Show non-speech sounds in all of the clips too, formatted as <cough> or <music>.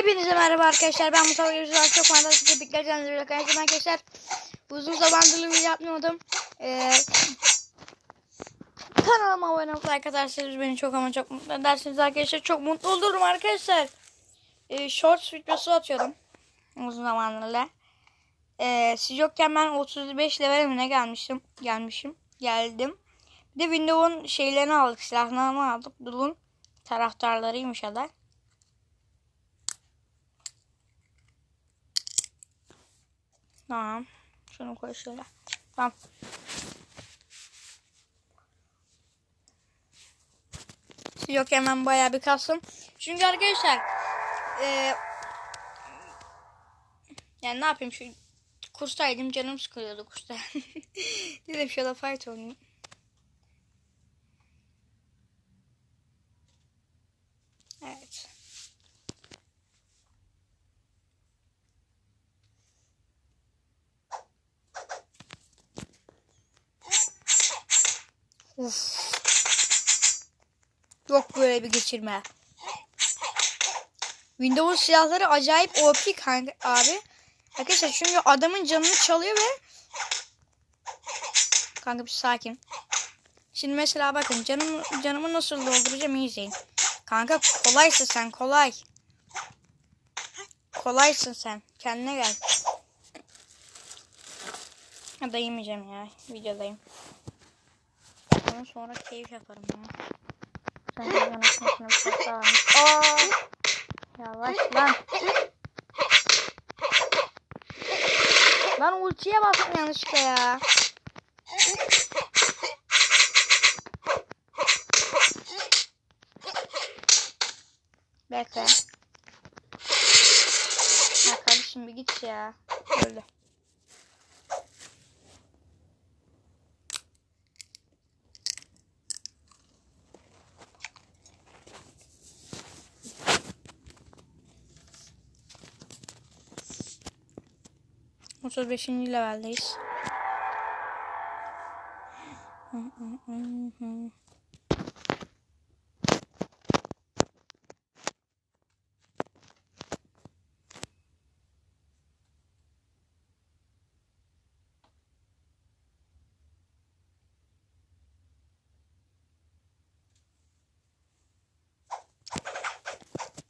Hepinize merhaba arkadaşlar. Ben Mustafa Gözler. Çok fantastik tepkiler canlı bir arkadaşlar. Arkadaşlar uzun zamandır video yapmıyordum. Ee, kanalıma abone olup like atarsanız beni çok ama çok mutlu edersiniz arkadaşlar. Çok mutlu olurum arkadaşlar. Ee, shorts videosu atıyorum. Uzun zamanlarla. Ee, siz yokken ben 35 levelimine gelmişim. Gelmişim. Geldim. Bir de Windows'un şeylerini aldık. Silahlarını aldık. Dulun taraftarlarıymış aday. Tamam. Şunu koy şöyle. Tamam. Yok hemen bayağı bir kastım. Çünkü arkadaşlar eee yani ne yapayım şu kurstaydım canım sıkılıyordu kursta. <laughs> Dedim şurada fight oynayayım. Evet. Uf. Yok böyle bir geçirme. Windows silahları acayip OP kanka abi. Arkadaşlar çünkü adamın canını çalıyor ve Kanka bir sakin. Şimdi mesela bakın canım canımı nasıl dolduracağım iyi izleyin. Kanka kolaysın sen kolay. Kolaysın sen. Kendine gel. Ya da yemeyeceğim ya. Videodayım. Ondan sonra keyif yaparım ya. Sen de yanısını bir şey daha Aa! Yavaş lan. Lan ultiye bastım yanlışlıkla ya. 35. leveldeyiz.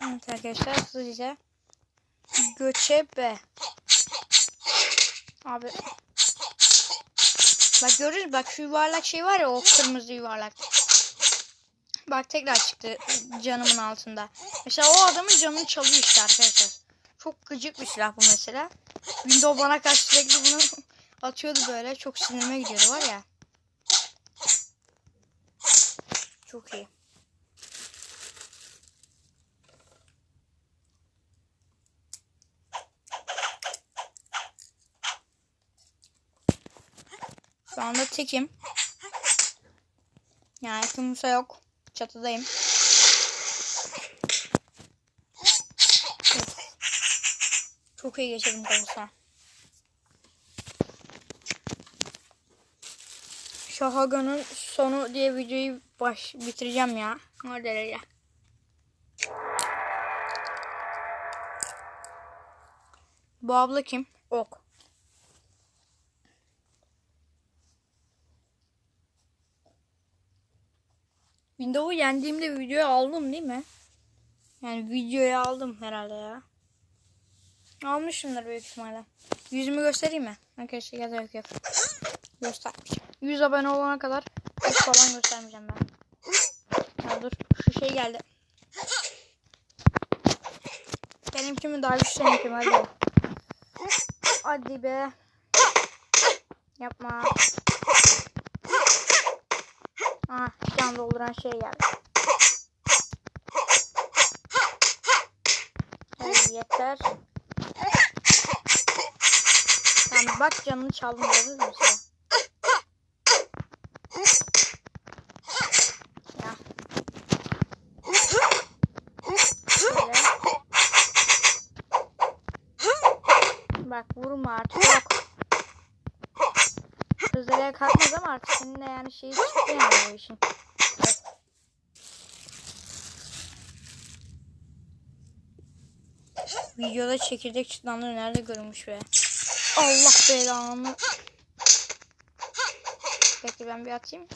Evet arkadaşlar hızlıca göçebe Abi. Bak görürüz bak şu yuvarlak şey var ya o kırmızı yuvarlak. Bak tekrar çıktı canımın altında. Mesela o adamın canını çalıyor işte arkadaşlar. Çok gıcık bir silah bu mesela. Windows bana karşı sürekli bunu <laughs> atıyordu böyle. Çok sinirime gidiyordu var ya. Çok iyi. Anda tekim. Yani kimse yok. Çatıdayım. Of. Çok iyi geçirdim konusuna. Şahagan'ın sonu diye videoyu baş bitireceğim ya. O derece. Bu abla kim? Ok. Windows'u yendiğimde videoya aldım değil mi? Yani videoya aldım herhalde ya. Almışımdır büyük ihtimalle. Yüzümü göstereyim mi? Arkadaşlar ya da yok yok. Göstermeyeceğim. 100 abone olana kadar hiç falan göstermeyeceğim ben. Ya dur şu şey geldi. Benimki mi daha güçlü seninki mi? Hadi. Hadi be. Yapma. Can dolduran şey geldi. Evet, yeter. Tamam bak canını? Ya. Şöyle. Bak vurma artık yok. Özelliğe kalkmaz ama artık senin de yani şeyi çıktı yani bu işin. Videoda çekirdek çıtlanları nerede görünmüş be? Allah belanı. Bekle ben bir atayım.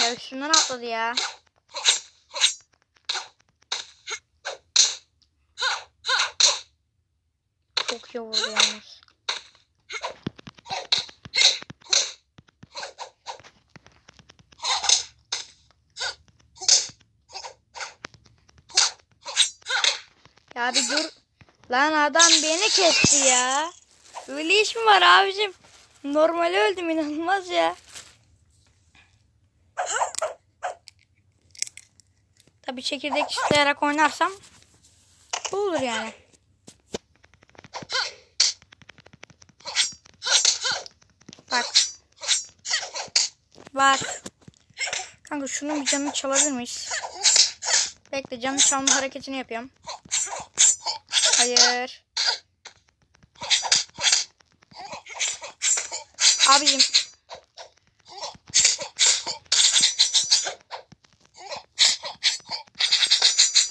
Ya üstümden atladı ya. Çok iyi yalnız. Ya bir dur. Lan adam beni kesti ya. Öyle iş mi var abicim? Normal öldüm inanılmaz ya. Tabii çekirdek isteyerek oynarsam bu olur yani. Bak. Kanka şunun bir canını çalabilir miyiz? Bekle canını çalma hareketini yapıyorum. Hayır. Abicim.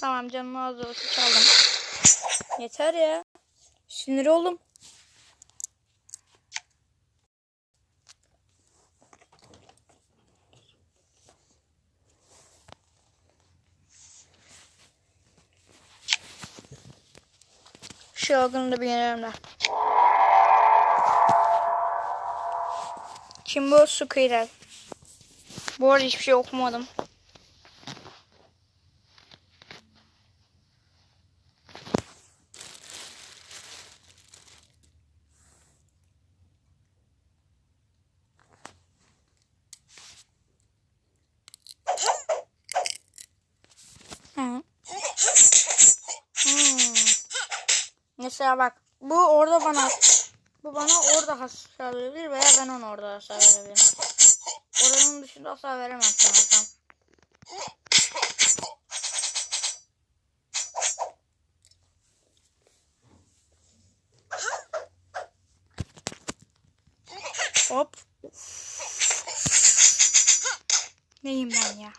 Tamam canım olsa çaldım. Yeter ya. Sinir oldum. Şu algını da yenelim de. Kim bu? Squirrel. Bu arada hiçbir şey okumadım. Mesela bak bu orada bana bu bana orada hasar verebilir veya ben ona orada hasar verebilirim. Oranın dışında hasar veremem sanırsam. Hop. Neyim ben ya?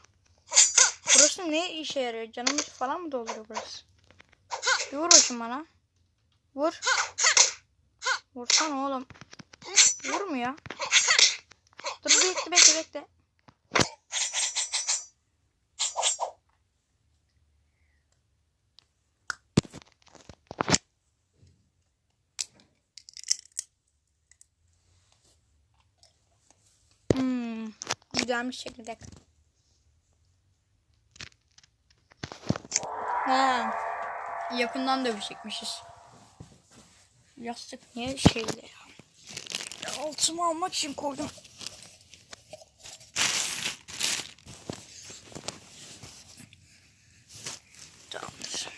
Burası ne işe yarıyor? Canımız falan mı dolduruyor burası? Bir bakayım bana. Vur. Vursana oğlum. Vurmuyor. Dur bekle bekle bekle. Hmm, güzelmiş çekirdek. Ha, yakından dövüşecekmişiz. Yastık niye şeydi ya? ya altımı almak için koydum. Tamamdır.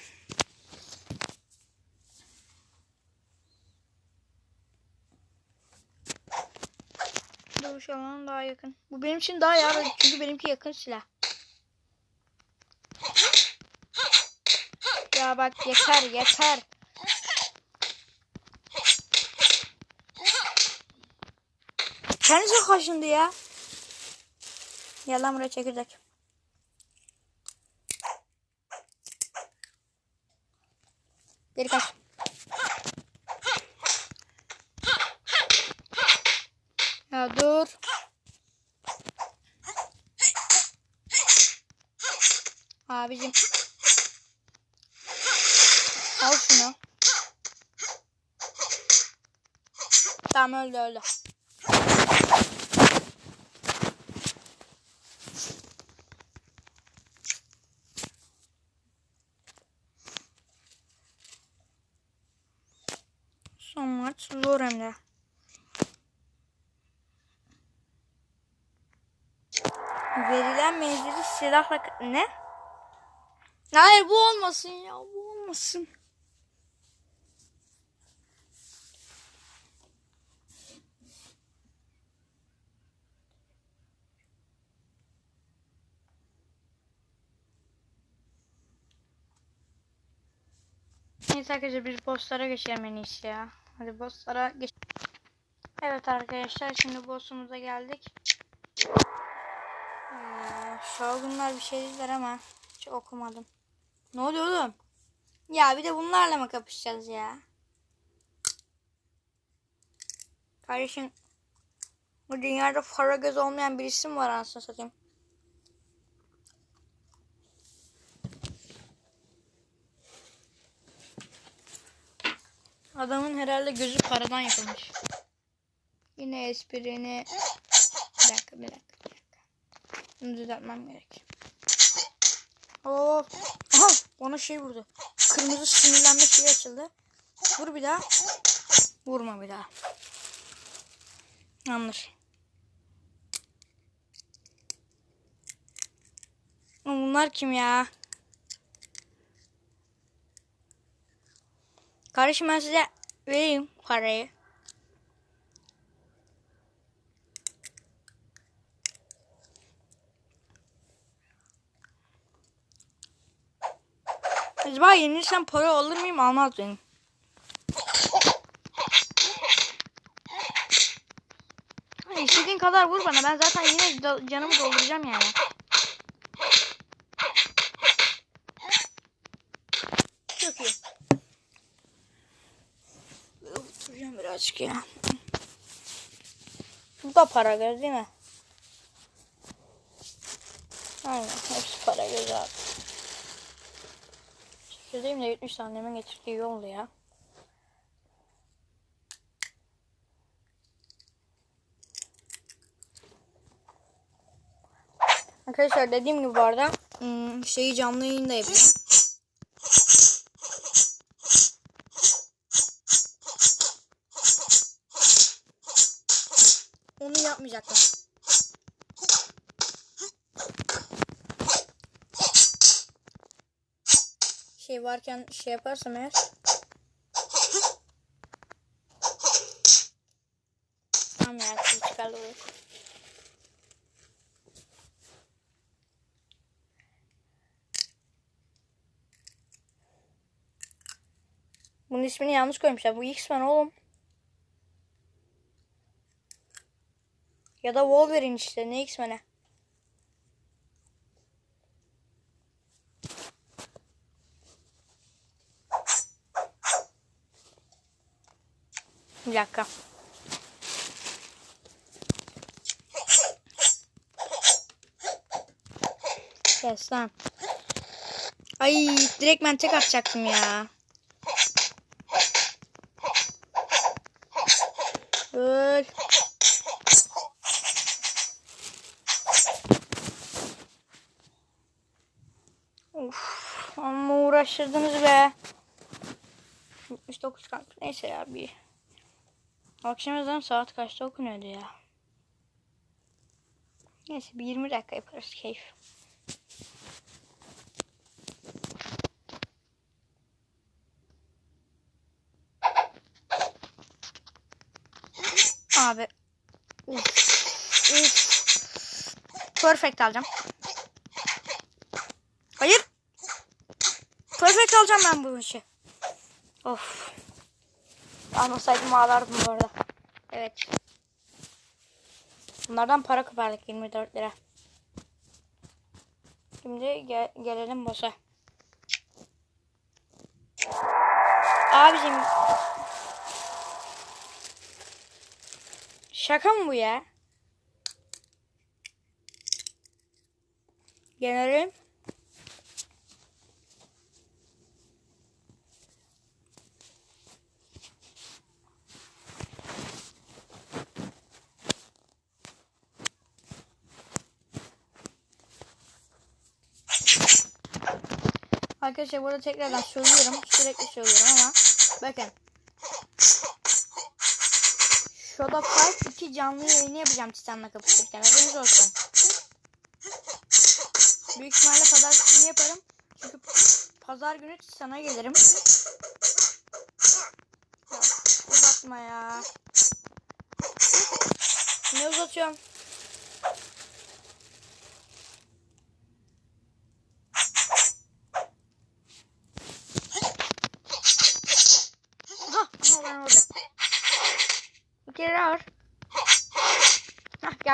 Dövüş alanı daha yakın. Bu benim için daha ya çünkü benimki yakın silah. Ya bak yeter yeter. Kendisi kaşındı ya. Gel lan buraya çekirdek. Geri kaç. Ya dur. Abicim. Al şunu. Tamam öldü öldü. Zor hem de. Verilen menzili silahla... Ne? Hayır bu olmasın ya bu olmasın. Neyse arkadaşlar biz bosslara geçelim en iyisi ya. Hadi bosslara geç. Evet arkadaşlar şimdi boss'umuza geldik. Ee, Shogunlar bir şey dediler ama hiç okumadım. Ne oluyor oğlum? Ya bir de bunlarla mı kapışacağız ya? Kardeşim bu dünyada para göz olmayan birisi mi var anasını satayım? Adamın herhalde gözü paradan yapılmış. Yine esprini... Bir dakika, bir dakika, bir dakika. Bunu düzeltmem gerek. Of. Aha, ona şey vurdu. Kırmızı sinirlenme şeyi açıldı. Vur bir daha. Vurma bir daha. Yanlış. Bunlar kim ya? Kardeşim ben size vereyim parayı. Acaba yenilsem para alır mıyım almaz mıyım? Hani istediğin kadar vur bana. Ben zaten yine do- canımı dolduracağım yani. Çok iyi. Böyle Oturacağım birazcık ya. Bu da para göz değil mi? Aynen. Hepsi para göz abi. Şuradayım da 70 annemin getirdiği yoldu ya. Arkadaşlar dediğim gibi bu arada hmm, şeyi canlı yayında yapıyorum. Onu yapmayacaktım. Şey varken şey yaparsam eğer. Tamam ya şimdi çıkarlı olur. Bunun ismini yanlış koymuşlar. Bu X-Men oğlum. Ya da Wolverine işte. Ne X-Men'e? Bir dakika. Kes lan. Ay direkt ben tek atacaktım ya. Öl. Of, amma uğraştırdınız be. 79 kalp. Neyse ya bir. Akşam ezanı saat kaçta okunuyordu ya. Neyse bir 20 dakika yaparız keyif. Abi. Perfect alacağım. Hayır. Perfect alacağım ben bu maçı. Of. Almasaydım ağlardım bu arada. Evet. Bunlardan para kopardık 24 lira. Şimdi gel gelelim boss'a. Abicim. Şaka mı bu ya? Gelelim. Arkadaşlar burada tekrardan söylüyorum. Sürekli söylüyorum ama bakın. Shoda Fight 2 canlı yayını yapacağım Titan'la kapışırken. Haberiniz olsun. Büyük ihtimalle pazartesi günü yaparım. Çünkü pazar günü Titan'a gelirim. Uzatma ya. Ne uzatıyorum?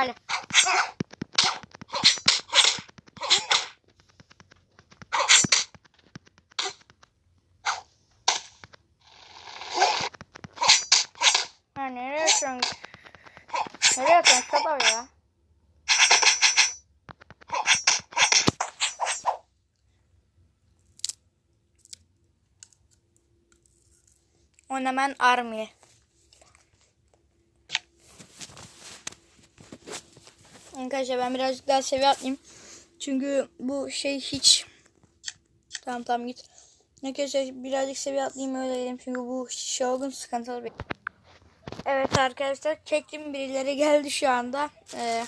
Geldi. Ha nereye atıyorsun? Nereye atıyorsun? Kadar ya. Onaman Army. Arkadaşlar ben birazcık daha seviye atlayayım. Çünkü bu şey hiç... Tamam tamam git. Arkadaşlar birazcık seviye atlayayım öyle dedim. Çünkü bu Shogun sıkıntılı bir... Evet arkadaşlar çektim birileri geldi şu anda. Ee,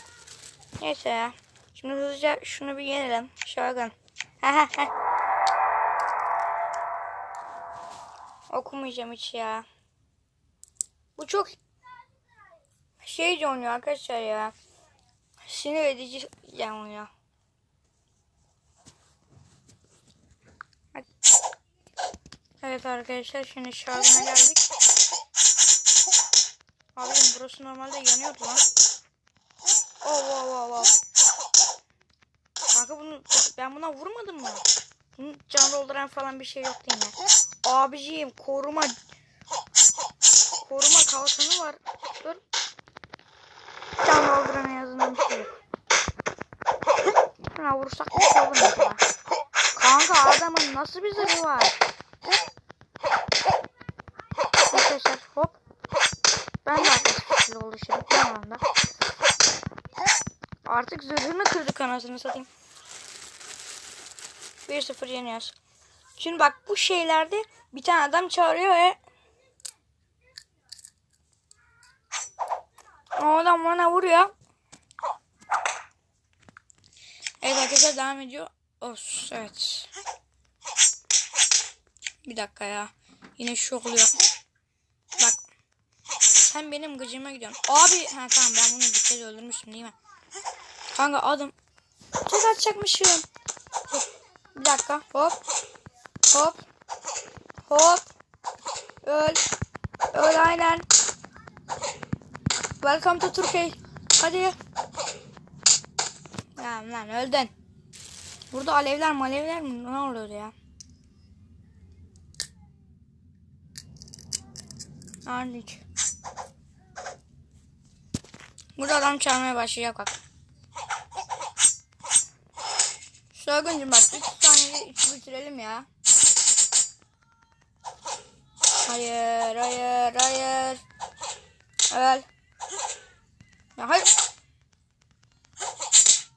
neyse ya. Şimdi hızlıca şunu bir yenelim. Shogun. Okumayacağım hiç ya. Bu çok şey oynuyor arkadaşlar ya. Sinir edici oynuyor. Evet arkadaşlar şimdi şarjına geldik. Abi burası normalde yanıyordu lan. Oh wow wow wow. Kanka bunu ben buna vurmadım mı? Bunun can dolduran falan bir şey yoktu yine. Abiciğim koruma koruma kalkanı var. Dur. En azından bir şey yok. Şuna vursak bir şey olur. Kanka adamın nasıl bir zırhı var? Arkadaşlar hop. Ben de artık güçlü oluşurum bir anda. Artık zırhını kırdık anasını satayım. 1-0 yeniyoruz. Şimdi bak bu şeylerde bir tane adam çağırıyor ve adam bana vuruyor. Evet arkadaşlar devam ediyor. Os evet. Bir dakika ya. Yine şu oluyor. Bak. Sen benim gıcıma gidiyorsun. Abi ha tamam ben bunu bir kere öldürmüştüm değil mi? Kanka adam. Tek atacakmışım. Bir dakika. Hop. Hop. Hop. Öl. Öl aynen. Welcome to Turkey. Hadi. Ya lan öldün. Burada alevler malevler mi? Ne oluyor ya? Anlık. Burada adam çalmaya başlayacak bak. Soyguncum bak 3 saniye içi bitirelim ya. Hayır, hayır, hayır. Öl. Ya hayır.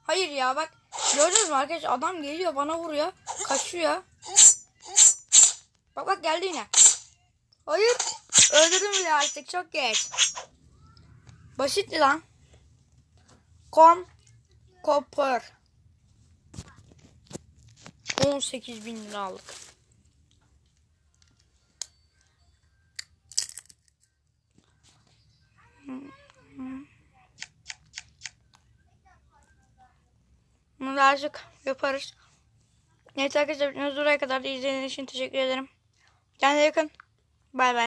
Hayır ya bak. Gördünüz mü arkadaşlar adam geliyor bana vuruyor. Kaçıyor. Bak bak geldi yine. Hayır. Öldürdüm bile artık çok geç. Basitti lan. Kom. Kopar. 18 bin lira aldık. Bunu azıcık yaparız. Neyse arkadaşlar videomuz buraya kadar da izlediğiniz için teşekkür ederim. Kendinize yakın. Bay bay.